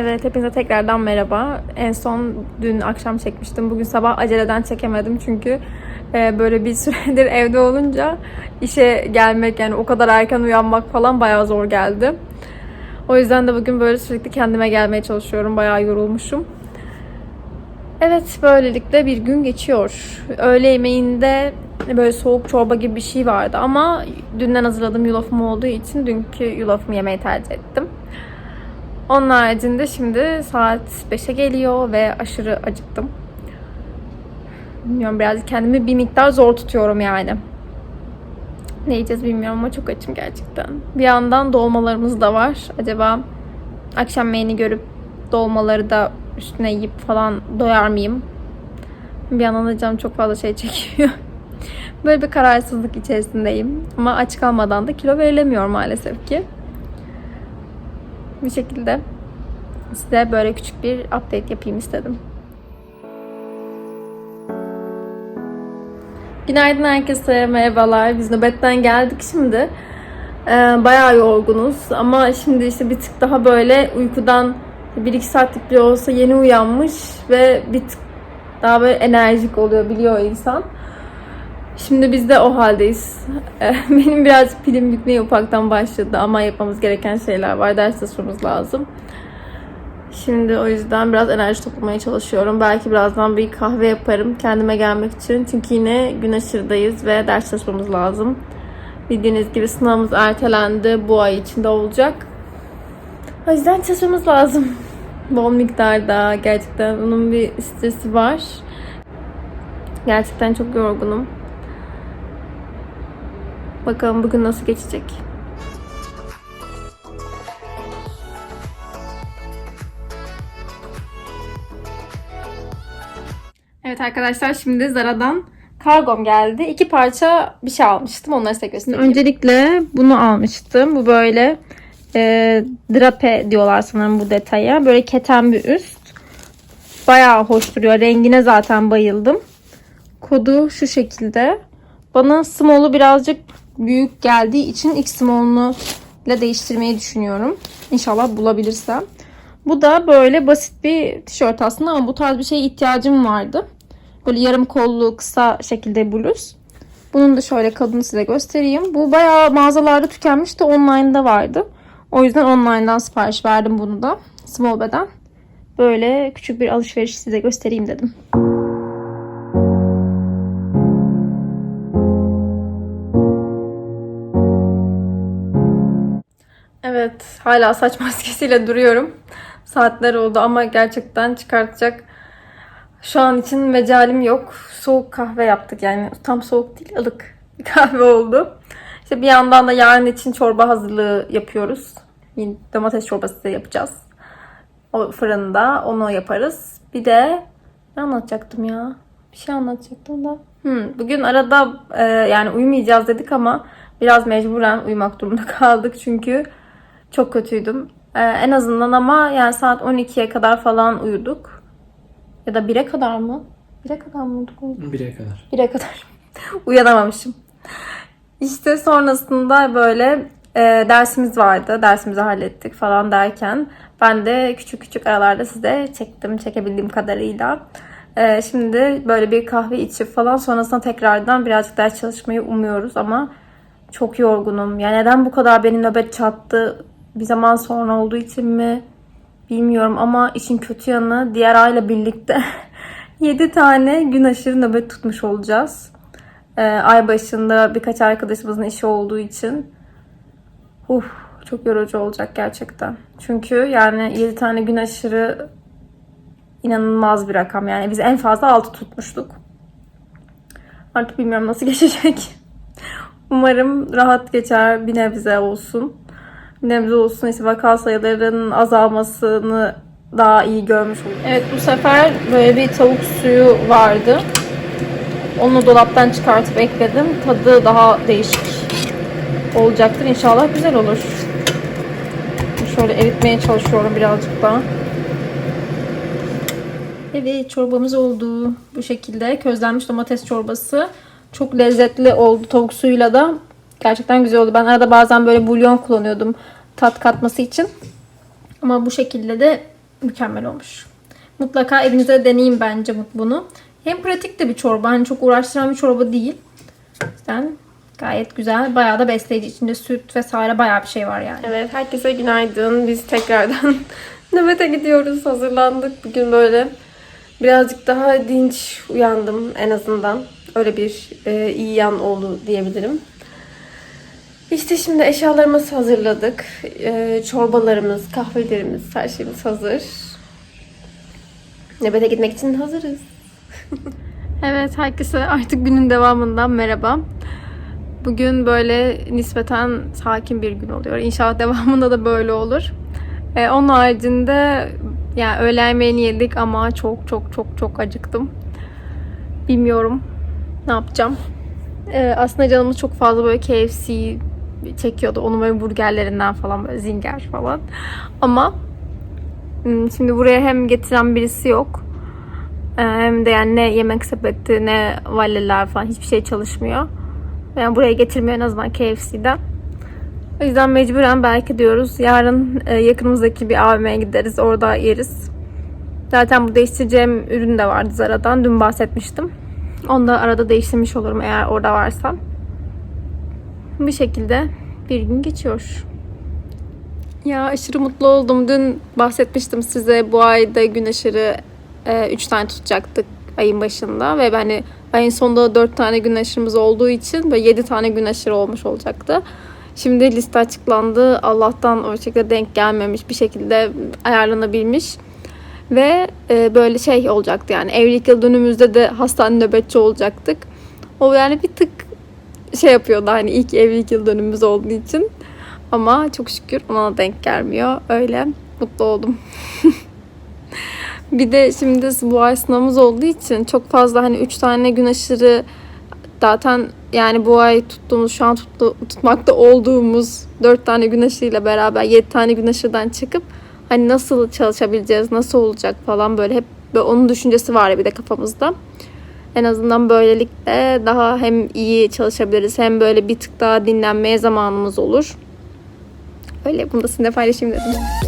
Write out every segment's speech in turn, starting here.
Evet, hepinize tekrardan merhaba. En son dün akşam çekmiştim. Bugün sabah aceleden çekemedim çünkü e, böyle bir süredir evde olunca işe gelmek yani o kadar erken uyanmak falan bayağı zor geldi. O yüzden de bugün böyle sürekli kendime gelmeye çalışıyorum. Bayağı yorulmuşum. Evet, böylelikle bir gün geçiyor. Öğle yemeğinde böyle soğuk çorba gibi bir şey vardı ama dünden hazırladığım yulafım olduğu için dünkü yulafımı yemeyi tercih ettim. Onun haricinde şimdi saat 5'e geliyor ve aşırı acıktım. Bilmiyorum biraz kendimi bir miktar zor tutuyorum yani. Ne yiyeceğiz bilmiyorum ama çok açım gerçekten. Bir yandan dolmalarımız da var. Acaba akşam yemeğini görüp dolmaları da üstüne yiyip falan doyar mıyım? Bir yandan da canım çok fazla şey çekiyor. Böyle bir kararsızlık içerisindeyim. Ama aç kalmadan da kilo verilemiyor maalesef ki. Bir şekilde size böyle küçük bir update yapayım istedim. Günaydın herkese, merhabalar. Biz nöbetten geldik şimdi. Ee, bayağı yorgunuz ama şimdi işte bir tık daha böyle uykudan 1-2 saatlik bile olsa yeni uyanmış ve bir tık daha böyle enerjik oluyor biliyor insan. Şimdi biz de o haldeyiz. Ee, Benim biraz pilim bitmeye ufaktan başladı ama yapmamız gereken şeyler var. Ders çalışmamız lazım. Şimdi o yüzden biraz enerji toplamaya çalışıyorum. Belki birazdan bir kahve yaparım kendime gelmek için. Çünkü yine gün aşırıdayız ve ders çalışmamız lazım. Bildiğiniz gibi sınavımız ertelendi. Bu ay içinde olacak. O yüzden çalışmamız lazım. Bol miktarda. Gerçekten onun bir stresi var. Gerçekten çok yorgunum. Bakalım bugün nasıl geçecek. Evet arkadaşlar şimdi Zara'dan kargom geldi. İki parça bir şey almıştım. Onları size göstereyim. Öncelikle bunu almıştım. Bu böyle e, drape diyorlar sanırım bu detaya. Böyle keten bir üst. Bayağı hoş duruyor. Rengine zaten bayıldım. Kodu şu şekilde. Bana small'u birazcık büyük geldiği için small'unu ile değiştirmeyi düşünüyorum. İnşallah bulabilirsem. Bu da böyle basit bir tişört aslında ama bu tarz bir şeye ihtiyacım vardı. Böyle yarım kollu kısa şekilde bluz. Bunun da şöyle kadını size göstereyim. Bu bayağı mağazalarda tükenmişti. Online'da vardı. O yüzden online'dan sipariş verdim bunu da. Small beden. Böyle küçük bir alışveriş size göstereyim dedim. Evet, hala saç maskesiyle duruyorum. Saatler oldu ama gerçekten çıkartacak şu an için mecalim yok. Soğuk kahve yaptık yani tam soğuk değil ılık bir kahve oldu. İşte bir yandan da yarın için çorba hazırlığı yapıyoruz. Domates çorbası da yapacağız. O fırında onu yaparız. Bir de ne anlatacaktım ya? Bir şey anlatacaktım da. Hmm, bugün arada e, yani uyumayacağız dedik ama biraz mecburen uyumak durumunda kaldık çünkü çok kötüydüm. Ee, en azından ama yani saat 12'ye kadar falan uyuduk. Ya da 1'e kadar mı? 1'e kadar mı uyuduk? 1'e kadar. 1'e kadar. Uyanamamışım. İşte sonrasında böyle e, dersimiz vardı. Dersimizi hallettik falan derken ben de küçük küçük aralarda size çektim çekebildiğim kadarıyla. E, şimdi böyle bir kahve içip falan sonrasında tekrardan birazcık ders çalışmayı umuyoruz ama çok yorgunum. Ya neden bu kadar beni nöbet çattı? Bir zaman sonra olduğu için mi? Bilmiyorum ama işin kötü yanı diğer ayla birlikte 7 tane gün aşırı nöbet tutmuş olacağız. Ee, ay başında birkaç arkadaşımızın işi olduğu için. Uf, çok yorucu olacak gerçekten. Çünkü yani 7 tane gün aşırı inanılmaz bir rakam. Yani biz en fazla 6 tutmuştuk. Artık bilmiyorum nasıl geçecek. Umarım rahat geçer bir nebze olsun. Nebze olsun işte vaka sayılarının azalmasını daha iyi görmüş olduk. Evet bu sefer böyle bir tavuk suyu vardı. Onu dolaptan çıkartıp ekledim. Tadı daha değişik olacaktır. İnşallah güzel olur. Şöyle eritmeye çalışıyorum birazcık daha. Evet çorbamız oldu. Bu şekilde közlenmiş domates çorbası. Çok lezzetli oldu tavuk suyuyla da. Gerçekten güzel oldu. Ben arada bazen böyle bulyon kullanıyordum tat katması için. Ama bu şekilde de mükemmel olmuş. Mutlaka evinize deneyin bence bunu. Hem pratik de bir çorba. Hani çok uğraştıran bir çorba değil. Yüzden gayet güzel. Bayağı da besleyici. İçinde süt vesaire bayağı bir şey var yani. Evet herkese günaydın. Biz tekrardan nöbete gidiyoruz. Hazırlandık. Bugün böyle birazcık daha dinç uyandım en azından. Öyle bir e, iyi yan oldu diyebilirim. İşte şimdi eşyalarımızı hazırladık. E, çorbalarımız, kahvelerimiz, her şeyimiz hazır. Nöbete gitmek için hazırız. evet, herkese artık günün devamından merhaba. Bugün böyle nispeten sakin bir gün oluyor. İnşallah devamında da böyle olur. Ee, onun haricinde yani öğle yemeğini yedik ama çok çok çok çok acıktım. Bilmiyorum ne yapacağım. Ee, aslında canımız çok fazla böyle KFC çekiyordu. Onun böyle burgerlerinden falan böyle zinger falan. Ama Şimdi buraya hem getiren birisi yok. Ee, Hem de yani ne yemek sepeti ne valiler falan hiçbir şey çalışmıyor. Yani buraya getirmiyor en azından KFC'den. O yüzden mecburen belki diyoruz yarın e, yakınımızdaki bir AVM'ye gideriz orada yeriz. Zaten bu değiştireceğim ürün de vardı Zara'dan. Dün bahsetmiştim. Onu da arada değiştirmiş olurum eğer orada varsam. Bu şekilde bir gün geçiyor. Ya aşırı mutlu oldum. Dün bahsetmiştim size bu ayda gün aşırı 3 tane tutacaktık ayın başında ve hani ayın sonunda 4 tane gün aşırımız olduğu için böyle 7 tane gün aşırı olmuş olacaktı. Şimdi liste açıklandı. Allah'tan o şekilde denk gelmemiş bir şekilde ayarlanabilmiş. Ve e, böyle şey olacaktı yani evlilik yıl dönümümüzde de hastane nöbetçi olacaktık. O yani bir tık şey yapıyordu hani ilk evlilik yıl dönümümüz olduğu için. Ama çok şükür ona denk gelmiyor. Öyle mutlu oldum. bir de şimdi bu ay sınavımız olduğu için çok fazla hani 3 tane gün aşırı zaten yani bu ay tuttuğumuz şu an tuttu, tutmakta olduğumuz 4 tane gün aşırıyla beraber 7 tane gün aşırıdan çıkıp hani nasıl çalışabileceğiz, nasıl olacak falan böyle hep böyle onun düşüncesi var bir de kafamızda. En azından böylelikle daha hem iyi çalışabiliriz hem böyle bir tık daha dinlenmeye zamanımız olur. Öyle bunu da sizinle paylaşayım dedim.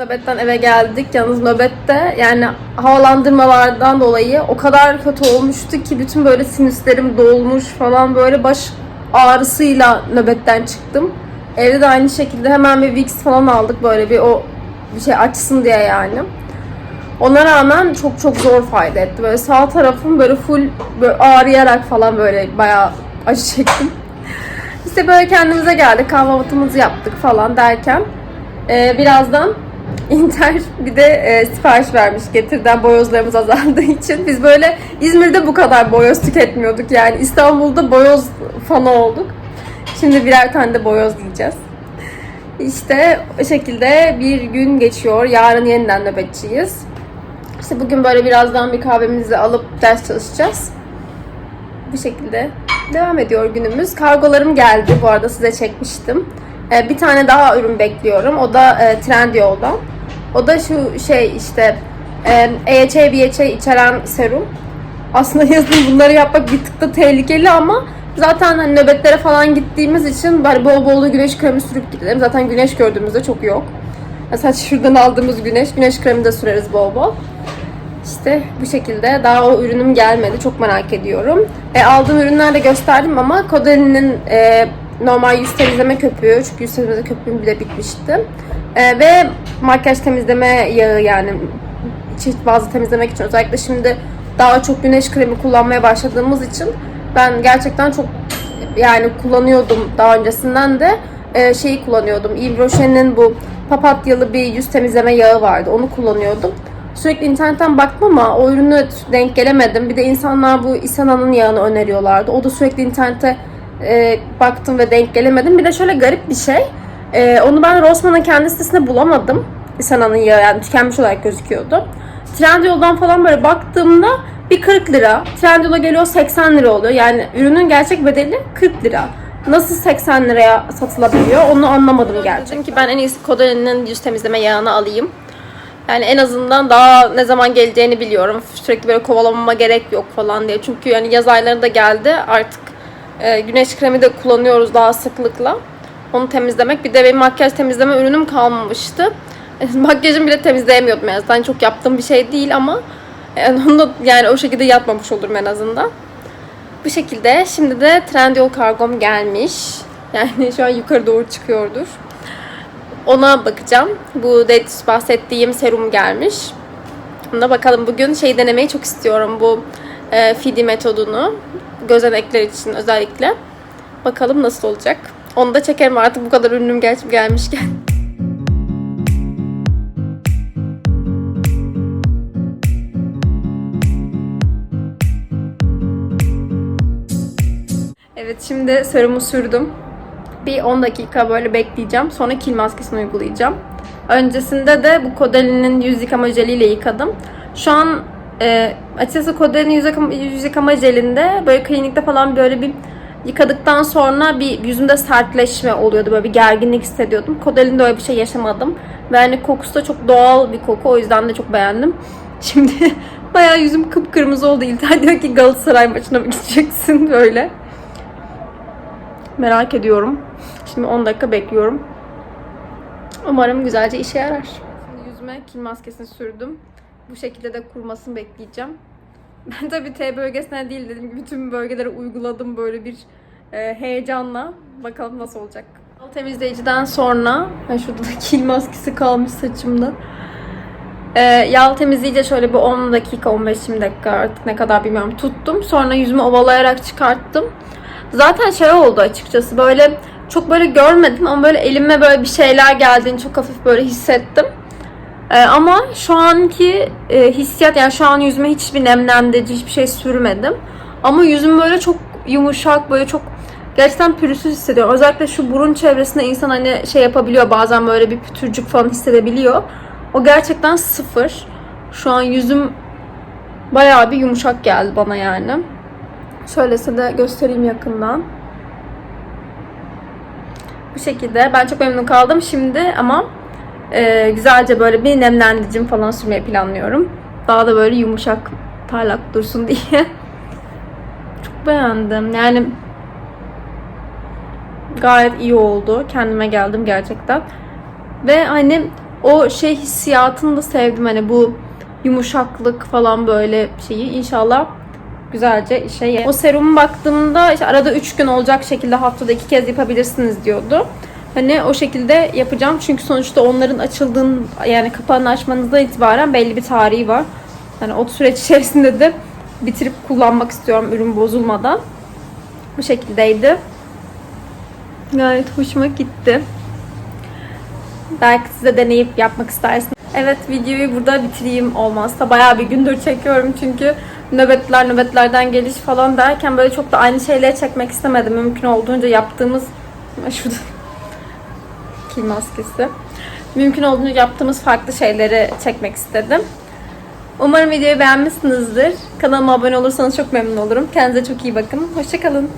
Nöbetten eve geldik. Yalnız nöbette yani havalandırmalardan dolayı o kadar kötü olmuştu ki bütün böyle sinüslerim dolmuş falan böyle baş ağrısıyla nöbetten çıktım. Evde de aynı şekilde hemen bir Vicks falan aldık böyle bir o bir şey açsın diye yani. Ona rağmen çok çok zor fayda etti. Böyle sağ tarafım böyle full böyle ağrıyarak falan böyle bayağı acı çektim. İşte böyle kendimize geldik kahvaltımızı yaptık falan derken e, birazdan Inter bir de e, sipariş vermiş getirden boyozlarımız azaldığı için. Biz böyle İzmir'de bu kadar boyoz tüketmiyorduk yani İstanbul'da boyoz fanı olduk. Şimdi birer tane de boyoz yiyeceğiz. İşte o şekilde bir gün geçiyor. Yarın yeniden nöbetçiyiz. İşte bugün böyle birazdan bir kahvemizi alıp ders çalışacağız. Bu şekilde devam ediyor günümüz. Kargolarım geldi. Bu arada size çekmiştim. Ee, bir tane daha ürün bekliyorum. O da e, Trendyol'dan. O da şu şey işte e, EHA, BHA içeren serum. Aslında yazın bunları yapmak bir tık da tehlikeli ama zaten hani nöbetlere falan gittiğimiz için bari bol bol güneş kremi sürüp gidelim. Zaten güneş gördüğümüzde çok yok. Mesela şuradan aldığımız güneş, güneş kremi de süreriz bol bol. İşte bu şekilde. Daha o ürünüm gelmedi. Çok merak ediyorum. E, aldığım ürünler de gösterdim ama Caudalin'in e, normal yüz temizleme köpüğü. Çünkü yüz temizleme köpüğüm bile bitmişti. E, ve makyaj temizleme yağı yani cilt bazı temizlemek için özellikle şimdi daha çok güneş kremi kullanmaya başladığımız için ben gerçekten çok yani kullanıyordum daha öncesinden de e, şeyi kullanıyordum. Yves Rocher'in bu papatyalı bir yüz temizleme yağı vardı. Onu kullanıyordum. Sürekli internetten baktım ama o ürünü denk gelemedim. Bir de insanlar bu Isana'nın yağını öneriyorlardı. O da sürekli internete e, baktım ve denk gelemedim. Bir de şöyle garip bir şey. E, onu ben Rossmann'ın kendi sitesinde bulamadım. Isana'nın yağı yani tükenmiş olarak gözüküyordu. Trendyol'dan falan böyle baktığımda bir 40 lira. Trendyol'a geliyor 80 lira oluyor. Yani ürünün gerçek bedeli 40 lira. Nasıl 80 liraya satılabiliyor onu anlamadım gerçekten. Çünkü ben en iyisi Codalin'in yüz temizleme yağını alayım. Yani en azından daha ne zaman geleceğini biliyorum. Sürekli böyle kovalamama gerek yok falan diye. Çünkü yani yaz ayları da geldi. Artık e, güneş kremi de kullanıyoruz daha sıklıkla. Onu temizlemek. Bir de benim makyaj temizleme ürünüm kalmamıştı. Makyajımı bile temizleyemiyordum en azından. Çok yaptığım bir şey değil ama yani onu da yani o şekilde yapmamış olurum en azından. Bu şekilde şimdi de Trendyol kargom gelmiş. Yani şu an yukarı doğru çıkıyordur. Ona bakacağım. Bu de bahsettiğim serum gelmiş. Buna bakalım bugün şey denemeyi çok istiyorum bu e, Fidi metodunu. Gözenekler için özellikle. Bakalım nasıl olacak. Onu da çekerim artık bu kadar ürünüm gel gelmişken. Evet şimdi serumu sürdüm. Bir 10 dakika böyle bekleyeceğim. Sonra kil maskesini uygulayacağım. Öncesinde de bu Kodeli'nin yüz yıkama jeliyle yıkadım. Şu an e, açıkçası Kodeli'nin yüz yıkama, jelinde böyle klinikte falan böyle bir yıkadıktan sonra bir yüzümde sertleşme oluyordu. Böyle bir gerginlik hissediyordum. Kodeli'nde öyle bir şey yaşamadım. Ve hani kokusu da çok doğal bir koku. O yüzden de çok beğendim. Şimdi bayağı yüzüm kıpkırmızı oldu. İlter diyor ki Galatasaray maçına mı gideceksin böyle. Merak ediyorum. Şimdi 10 dakika bekliyorum. Umarım güzelce işe yarar. Şimdi yüzüme kil maskesini sürdüm. Bu şekilde de kurumasını bekleyeceğim. Ben tabii T bölgesine değil dediğim gibi bütün bölgelere uyguladım böyle bir e, heyecanla. Bakalım nasıl olacak. Temizleyiciden sonra, ha şurada da kil maskesi kalmış saçımda. E, yağ temizleyici şöyle bir 10 dakika 15-20 dakika artık ne kadar bilmiyorum tuttum. Sonra yüzümü ovalayarak çıkarttım. Zaten şey oldu açıkçası böyle çok böyle görmedim ama böyle elime böyle bir şeyler geldiğini çok hafif böyle hissettim. Ee, ama şu anki e, hissiyat yani şu an yüzüme hiçbir nemlendirici hiçbir şey sürmedim. Ama yüzüm böyle çok yumuşak böyle çok gerçekten pürüzsüz hissediyorum. Özellikle şu burun çevresinde insan hani şey yapabiliyor bazen böyle bir pütürcük falan hissedebiliyor. O gerçekten sıfır. Şu an yüzüm bayağı bir yumuşak geldi bana yani. Şöyle size de göstereyim yakından. Bu şekilde. Ben çok memnun kaldım şimdi ama e, güzelce böyle bir nemlendiricim falan sürmeyi planlıyorum. Daha da böyle yumuşak, parlak dursun diye. Çok beğendim. Yani gayet iyi oldu. Kendime geldim gerçekten. Ve hani o şey hissiyatını da sevdim. Hani bu yumuşaklık falan böyle şeyi inşallah güzelce işe. O serumu baktığımda işte arada 3 gün olacak şekilde haftada 2 kez yapabilirsiniz diyordu. Hani o şekilde yapacağım çünkü sonuçta onların açıldığın yani kapağını açmanızdan itibaren belli bir tarihi var. Hani o süreç içerisinde de bitirip kullanmak istiyorum ürün bozulmadan. Bu şekildeydi. Gayet hoşuma gitti. Belki size deneyip yapmak istersiniz. Evet videoyu burada bitireyim olmazsa. Bayağı bir gündür çekiyorum çünkü nöbetler nöbetlerden geliş falan derken böyle çok da aynı şeyleri çekmek istemedim. Mümkün olduğunca yaptığımız şurada kil maskesi. Mümkün olduğunca yaptığımız farklı şeyleri çekmek istedim. Umarım videoyu beğenmişsinizdir. Kanalıma abone olursanız çok memnun olurum. Kendinize çok iyi bakın. Hoşçakalın.